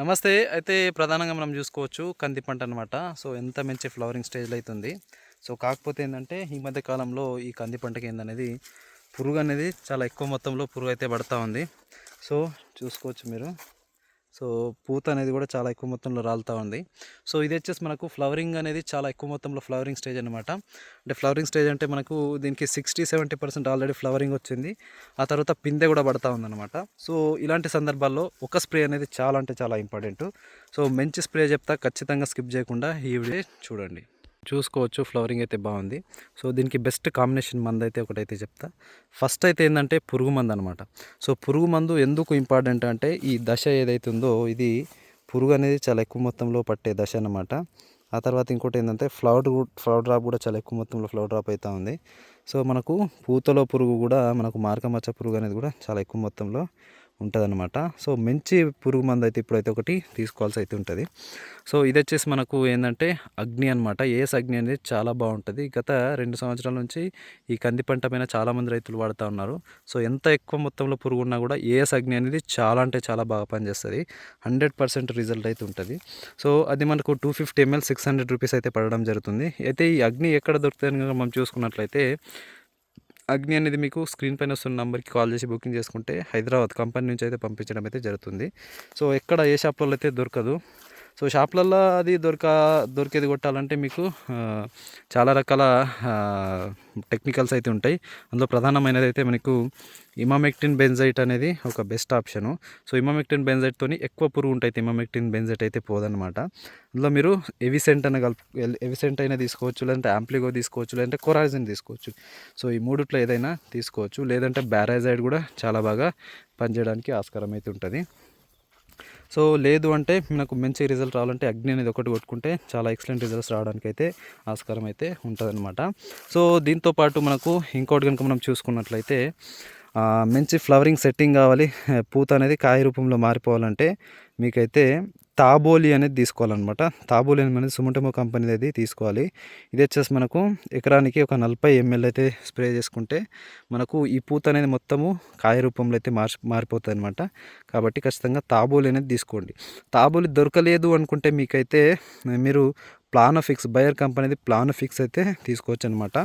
నమస్తే. అయితే ప్రధానంగా మనం చూసుకోవచ్చు కంది పంట అనమాట సో ఎంత మంచి ఫ్లవరింగ్ స్టేజ్లో అవుతుంది సో కాకపోతే ఏంటంటే ఈ మధ్య కాలంలో ఈ కంది పంటకి ఏందనేది పురుగు అనేది చాలా ఎక్కువ మొత్తంలో పురుగు అయితే పడతా ఉంది. సో చూసుకోవచ్చు మీరు. సో పూత అనేది కూడా చాలా ఎక్కువ మొత్తంలో రాలుతూ ఉంది. సో ఇది వచ్చేసి మనకు ఫ్లవరింగ్ అనేది చాలా ఎక్కువ మొత్తంలో ఫ్లవరింగ్ స్టేజ్ అనమాట అంటే ఫ్లవరింగ్ స్టేజ్ అంటే మనకు దీనికి sixty seventy percent already flowering వచ్చింది. ఆ తర్వాత పిందె కూడా పడతా ఉందన్నమాట. సో ఇలాంటి సందర్భాల్లో ఒక స్ప్రే అనేది చాలా అంటే చాలా ఇంపార్టెంట్. సో మంచి స్ప్రే చెప్తా ఖచ్చితంగా స్కిప్ చేయకుండా ఈ వీడియో చూడండి. చూసుకోవచ్చు. ఫ్లవరింగ్ అయితే బాగుంది. సో దీనికి బెస్ట్ కాంబినేషన్ మందు అయితే ఒకటైతే చెప్తా. ఫస్ట్ అయితే ఏంటంటే పురుగు మందు అనమాట సో పురుగు మందు ఎందుకు ఇంపార్టెంట్ అంటే ఈ దశ ఏదైతే ఉందో ఇది పురుగు అనేది చాలా ఎక్కువ మొత్తంలో పట్టే దశ అనమాట ఆ తర్వాత ఇంకోటి ఏంటంటే ఫ్లవర్ ఫ్లవర్ డ్రాప్ కూడా చాలా ఎక్కువ మొత్తంలో ఫ్లవర్ డ్రాప్ అవుతూ ఉంది. సో మనకు పూతలో పురుగు కూడా మనకు మార్కమచ్చ పురుగు అనేది కూడా చాలా ఎక్కువ మొత్తంలో ఉంటుందన్నమాట. సో మంచి పురుగు మందు అయితే ఇప్పుడైతే ఒకటి తీసుకోవాల్సి అయితే ఉంటుంది. సో ఇది వచ్చేసి మనకు ఏంటంటే అగ్ని అనమాట ఏఎస్ అగ్ని అనేది చాలా బాగుంటుంది. గత రెండు సంవత్సరాల నుంచి ఈ కంది పంట పైన చాలామంది రైతులు వాడుతూ ఉన్నారు. సో ఎంత ఎక్కువ మొత్తంలో పురుగు ఉన్నా కూడా ఏఎస్ అగ్ని అనేది చాలా అంటే చాలా బాగా పనిచేస్తుంది. హండ్రెడ్ పర్సెంట్ రిజల్ట్ అయితే ఉంటుంది. సో అది మనకు two fifty ML six hundred rupees అయితే పడడం జరుగుతుంది. అయితే ఈ అగ్ని ఎక్కడ దొరుకుతుంది మనం చూసుకున్నట్లయితే అగ్ని అనేది మీకు స్క్రీన్ పైన వస్తున్న నెంబర్కి కాల్ చేసి బుకింగ్ చేసుకుంటే హైదరాబాద్ కంపెనీ నుంచి అయితే పంపించడం అయితే జరుగుతుంది. సో ఎక్కడ ఏ షాప్లలో అయితే దొరకదు సో షాప్లల్లో అది దొరక దొరికేది కొట్టాలంటే మీకు చాలా రకాల టెక్నికల్స్ అయితే ఉంటాయి. అందులో ప్రధానమైనది అయితే మనకు ఇమామెక్టిన్ బెంజైట్ అనేది ఒక బెస్ట్ ఆప్షను. సో ఇమామెక్టిన్ బెంజైట్తో ఎక్కువ పురుగు ఉంటాయి ఇమామెక్టిన్ బెంజైట్ అయితే పోదనమాట అందులో మీరు ఎవిసెంట్ అనే కలుపు ఎవిసెంట్ అయినా తీసుకోవచ్చు లేదంటే యాంప్లిగో తీసుకోవచ్చు లేదంటే కొరాజిన్ తీసుకోవచ్చు. సో ఈ మూడిట్లో ఏదైనా తీసుకోవచ్చు. లేదంటే బ్యారాజైడ్ కూడా చాలా బాగా పనిచేయడానికి ఆస్కారం అయితే ఉంటుంది. సో లేదు అంటే మనకు మంచి రిజల్ట్ రావాలంటే అగ్ని అనేది ఒకటి కొట్టుకుంటే చాలా ఎక్సలెంట్ రిజల్ట్స్ రావడానికి అయితే ఆస్కారం అయితే ఉంటుందన్నమాట. సో దీంతో పాటు మనకు ఇంకోటి కనుక మనం చూసుకున్నట్లయితే మంచి ఫ్లవరింగ్ సెట్టింగ్ కావాలి. పూత అనేది కాయ రూపంలో మారిపోవాలంటే మీకైతే తాబోలి అనేది తీసుకోవాలన్నమాట. తాబోలి అనేది సుముటమో కంపెనీ అనేది తీసుకోవాలి. ఇది వచ్చేసి మనకు ఎకరానికి ఒక నలభై ఎంఎల్ అయితే స్ప్రే చేసుకుంటే మనకు ఈ పూత అనేది మొత్తము కాయ రూపంలో అయితే మార్చి మారిపోతుంది అనమాట కాబట్టి ఖచ్చితంగా తాబోలి అనేది తీసుకోండి. తాబోలి దొరకలేదు అనుకుంటే మీకైతే మీరు ప్లానోఫిక్స్ బయర్ కంపెనీది ప్లానోఫిక్స్ అయితే తీసుకోవచ్చు అనమాట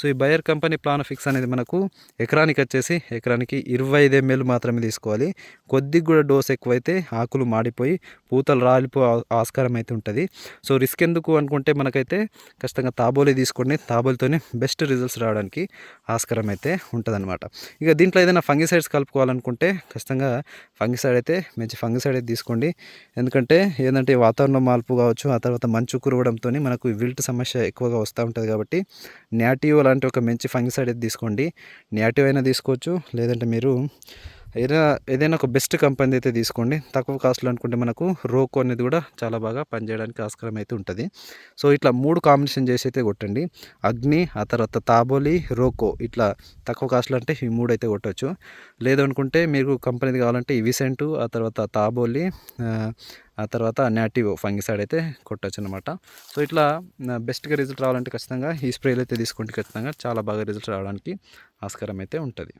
సో ఈ బయర్ కంపెనీ ప్లానోఫిక్స్ అనేది మనకు ఎకరానికి వచ్చేసి ఎకరానికి ఇరవై ఐదు ఎంఎల్ మాత్రమే తీసుకోవాలి. కొద్దిగా కూడా డోస్ ఎక్కువైతే ఆకులు మాడిపోయి పూతలు రాలిపో ఆస్కారం అయితే ఉంటుంది. సో రిస్క్ ఎందుకు అనుకుంటే మనకైతే ఖచ్చితంగా తాబోలి తీసుకోండి తాబోలితోనే బెస్ట్ రిజల్ట్స్ రావడానికి ఆస్కారం అయితే ఉంటుందన్నమాట ఇక దీంట్లో ఏదైనా ఫంగిసైడ్స్ కలుపుకోవాలనుకుంటే ఖచ్చితంగా ఫంగిసైడ్ అయితే మంచి ఫంగిసైడ్ అయితే తీసుకోండి. ఎందుకంటే ఏంటంటే వాతావరణం మార్పు కావచ్చు ఆ తర్వాత మంచు కురవడం ఉండడంతో మనకు విల్ట్ సమస్య ఎక్కువగా వస్తూ ఉంటుంది కాబట్టి నాటివ్ లాంటి ఒక మంచి ఫంగిసైడ్ అయితే తీసుకోండి. నాటివ్ అయినా తీసుకోవచ్చు. లేదంటే మీరు ఏదైనా ఏదైనా ఒక బెస్ట్ కంపెనీ అయితే తీసుకోండి. తక్కువ కాస్ట్లో అనుకుంటే మనకు రోకో అనేది కూడా చాలా బాగా పనిచేయడానికి ఆస్కారం అయితే ఉంటుంది. సో ఇట్లా మూడు కాంబినేషన్ చేసి అయితే కొట్టండి. అగ్ని ఆ తర్వాత తాబోలి రోకో ఇట్లా తక్కువ కాస్ట్లో అంటే ఈ మూడు అయితే కొట్టవచ్చు లేదు అనుకుంటే మీకు కంపెనీది కావాలంటే విసెంటు ఆ తర్వాత తాబోలి ఆ తర్వాత నాటివ్ ఫంగిసైడ్ అయితే కొట్టచ్చు అనమాట సో ఇట్లా బెస్ట్గా రిజల్ట్ రావాలంటే ఖచ్చితంగా ఈ స్ప్రేలు అయితే తీసుకుంటే ఖచ్చితంగా చాలా బాగా రిజల్ట్ రావడానికి ఆస్కారం అయితే ఉంటుంది.